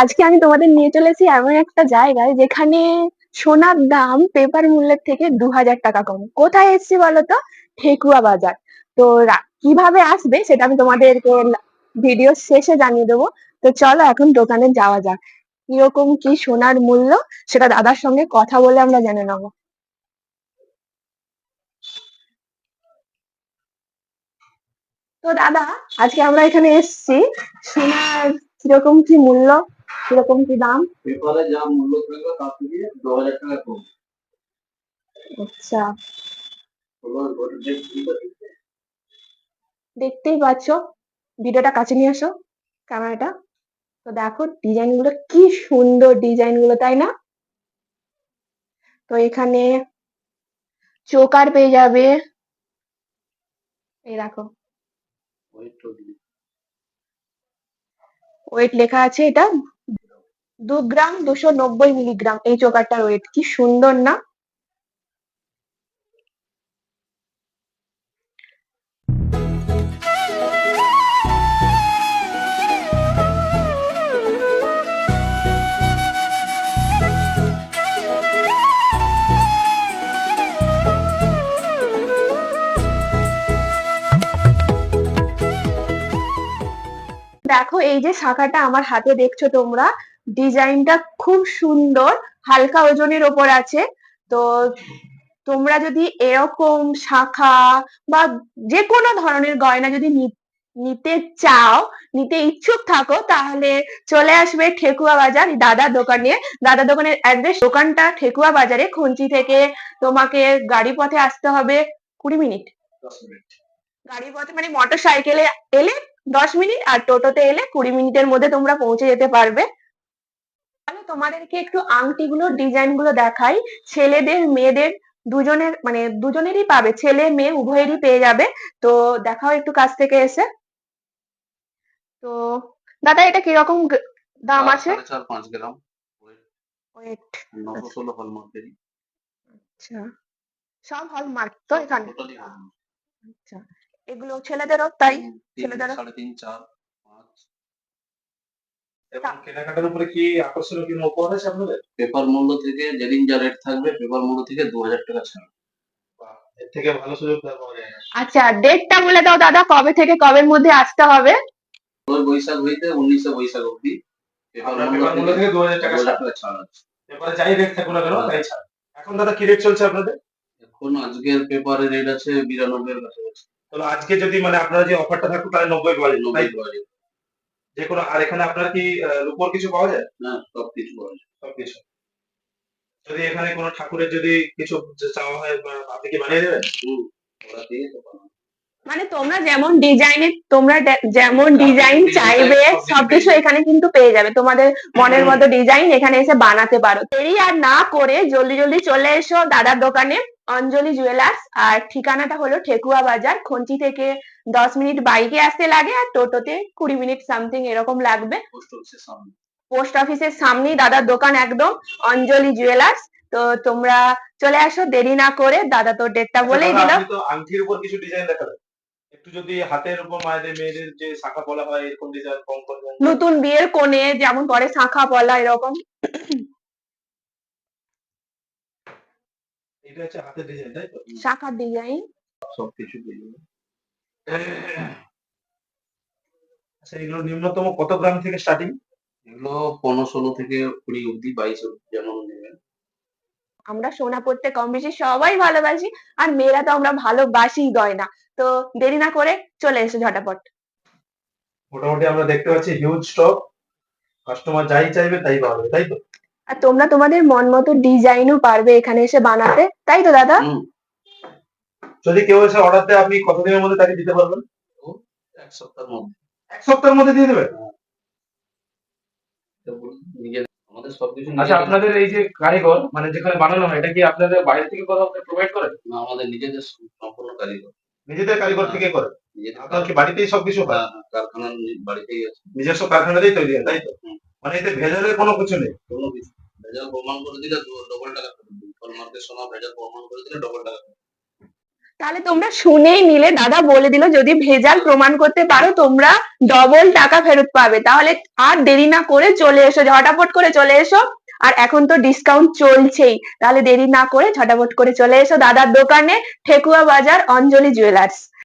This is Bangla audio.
আজকে আমি তোমাদের নিয়ে চলেছি এমন একটা জায়গায় যেখানে সোনার দাম পেপার মূল্যের থেকে দু হাজার টাকা কম। কোথায় এসছি বলতো ঠেকুয়া বাজার। তো কীভাবে আসবে সেটা আমি তোমাদেরকে ভিডিও শেষে জানিয়ে দেবো। তো চলো এখন দোকানে যাওয়া যাক। কীরকম কি সোনার মূল্য সেটা দাদার সঙ্গে কথা বলে আমরা জেনে নেব। তো দাদা, আজকে আমরা এখানে এসেছি। সোনার কীরকম কি মূল্য? কীরকম কি দাম? পেপারে যা মূল্য থাকবে তার থেকে দু হাজার টাকা কম। আচ্ছা। দেখতেই পাচ্ছ ভিডিওটা কাছে নিয়ে আসো ক্যামেরাটা। তো দেখো ডিজাইনগুলো কি সুন্দর ডিজাইনগুলো তাই না? তো এখানে চোকার পেয়ে যাবে। এই দেখো। ওয়েট লেখা আছে এটা। দু গ্রাম দুশো নব্বই মিলিগ্রাম। এই চোকারটার ওয়েট কি সুন্দর না? দেখো, এই যে শাখাটা আমার হাতে দেখছ তোমরা ডিজাইনটা খুব সুন্দর হালকা ওজনের ওপর আছে। তো তোমরা যদি এরকম শাখা বা যে কোনো ধরনের গয়না যদি নিতে চাও নিতে ইচ্ছুক থাকো তাহলে চলে আসবে ঠেকুয়া বাজার দাদার দোকানে। দাদার দোকানের অ্যাড্রেস দোকানটা ঠেকুয়া বাজারে খুঞ্চি থেকে তোমাকে গাড়ি পথে আসতে হবে। কুড়ি মিনিট। গাড়ি পথে মানে মোটর সাইকেলে এলে দশ মিনিট আর টোটোতে এলে কুড়ি মিনিটের মধ্যে তোমরা পৌঁছে যেতে পারবে। তোমাদেরকে একটু আংটিগুলোর ডিজাইনগুলো দেখাই। ছেলেদের মেয়েদের দুজনের মানে দুজনেরই পাবে। ছেলে মেয়ে উভয়েরই পেয়ে যাবে। তো দেখাও একটু কাছ থেকে এসে। তো দাদা এটা কীরকম দাম আছে? চার পাঁচ গ্রাম। ওয়েট। ষোলো হলমার্কেরই। আচ্ছা। সব হলমার্ক তো এখানে? আচ্ছা। এগুলো ছেলেদেরও তাই? ছেলেদেরও? সাড়ে তিন চার। এবং কেনাকাটার উপরে কি আকর্ষণীয় কি উপহার আছে আপনাদের? পেপার মূল্য থেকে যেদিন যা রেট থাকবে পেপার মূল্য থেকে দু হাজার টাকা ছাড় এর থেকে ভালো সুযোগ পাওয়া যায় না আচ্ছা ডেটটা বলে দাও দাদা কবে থেকে কবের মধ্যে আসতে হবে? ওই বৈশাখ হইতে উনিশে বৈশাখ অব্দি পেপার আপনার মূল্য পেপার মূল্য থেকে দু হাজার টাকা ছাড় আছে। পেপারে যাই রেট থাকুক না কেন তাই ছাড় এখন দাদা কি রেট চলছে আপনাদের? এখন আজকের পেপারের রেট আছে বিরানব্বই এর কাছাকাছি। তাহলে আজকে যদি মানে আপনারা যে অফারটা থাকুক তাহলে নব্বই পাওয়া তাই নব্বই পাওয়া যাবে। যে কোনো আর এখানে আপনার কি রূপোর কিছু পাওয়া যায়? না সব কিছু পাওয়া যায়। সব কিছু যদি এখানে কোনো ঠাকুরের যদি কিছু চাওয়া হয় বা আপনি কি বানিয়ে দেবেন? হুম, ওরা দিয়ে তো। মানে তোমরা যেমন ডিজাইনের তোমরা যেমন ডিজাইন চাইবে সব কিছু সবকিছু এখানে কিন্তু পেয়ে যাবে। তোমাদের মনের মতো ডিজাইন এখানে এসে বানাতে পারো। দেরি আর না করে জলদি জলদি চলে এসো দাদার দোকানে অঞ্জলি জুয়েলার্স আর ঠিকানাটা হলো ঠেকুয়া বাজার খঞ্চি থেকে দশ মিনিট বাইকে আসতে লাগে আর টোটোতে কুড়ি মিনিট সামথিং এরকম লাগবে। পোস্ট অফিসের সামনে। সামনেই দাদার দোকান একদম অঞ্জলি জুয়েলার্স তো তোমরা চলে আসো দেরি না করে দাদা তো ডেটটা বলেই দিল। আংটির উপর কিছু ডিজাইন দেখাবেন একটু যদি হাতের উপর মায়েদের মেয়েদের যে শাখা বলা হয় এরকম ডিজাইন কম করবেন নতুন বিয়ের কোণে যেমন করে শাঁখা পলা এরকম। এটা হচ্ছে হাতের ডিজাইন তাই তো? শাখার ডিজাইন সব কিছু আচ্ছা এগুলো নিম্নতম কত গ্রাম থেকে স্টার্টিং এগুলো পনেরো ষোলো থেকে কুড়ি অব্দি বাইশ অব্দি যেমন আমরা সোনা পড়তে কম বেশি সবাই ভালোবাসি আর মেয়েরা তো আমরা ভালোবাসি গয়না তো দেরি না করে চলে এসো ঝটাপট। মোটামুটি আমরা দেখতে পাচ্ছি হিউজ স্টক কাস্টমার যাই চাইবে তাই পাবে তাই তো? আর তোমরা তোমাদের মন মতো ডিজাইনও পারবে এখানে এসে বানাতে তাই তো দাদা? যদি কেউ এসে অর্ডার দেয় আপনি কতদিনের মধ্যে তাকে দিতে পারবেন? এক সপ্তাহের মধ্যে। এক সপ্তাহের মধ্যে দিয়ে দেবেন এটা বলুন, নিজের আমাদের আমাদের সবকিছু আচ্ছা আপনাদের এই যে কারিগর মানে যেখানে বানানো হয় এটা কি আপনাদের বাইরে থেকে কোথাও প্রোভাইড করেন? না, আমাদের নিজেদের সম্পূর্ণ কারিগর। নিজেদের কারিগর থেকে করেন নিজেদের আপনার কি বাড়িতেই সবকিছু হয় হ্যাঁ, হ্যাঁ, কারখানা বাড়িতেই আছে। নিজস্ব কারখানাতেই তৈরি হয় তাই তো? মানে এতে ভেজালের কোনো কিছু নেই? কোনো কিছু ভেজাল প্রমাণ করে দিলে ডবল টাকা দিই সময় ভেজাল প্রমাণ করে দিলে ডবল টাকা। তাহলে তোমরা শুনেই নিলে। দাদা বলে দিল, যদি ভেজাল প্রমাণ করতে পারো, তোমরা ডবল টাকা ফেরত পাবে। তাহলে আর দেরি না করে চলে এসো, ঝটাপট করে চলে এসো। আর এখন তো ডিসকাউন্ট চলছেই। তাহলে দেরি না করে ঝটাপট করে চলে এসো দাদার দোকানে, ঠেকুয়া বাজার, অঞ্জলি জুয়েলার্স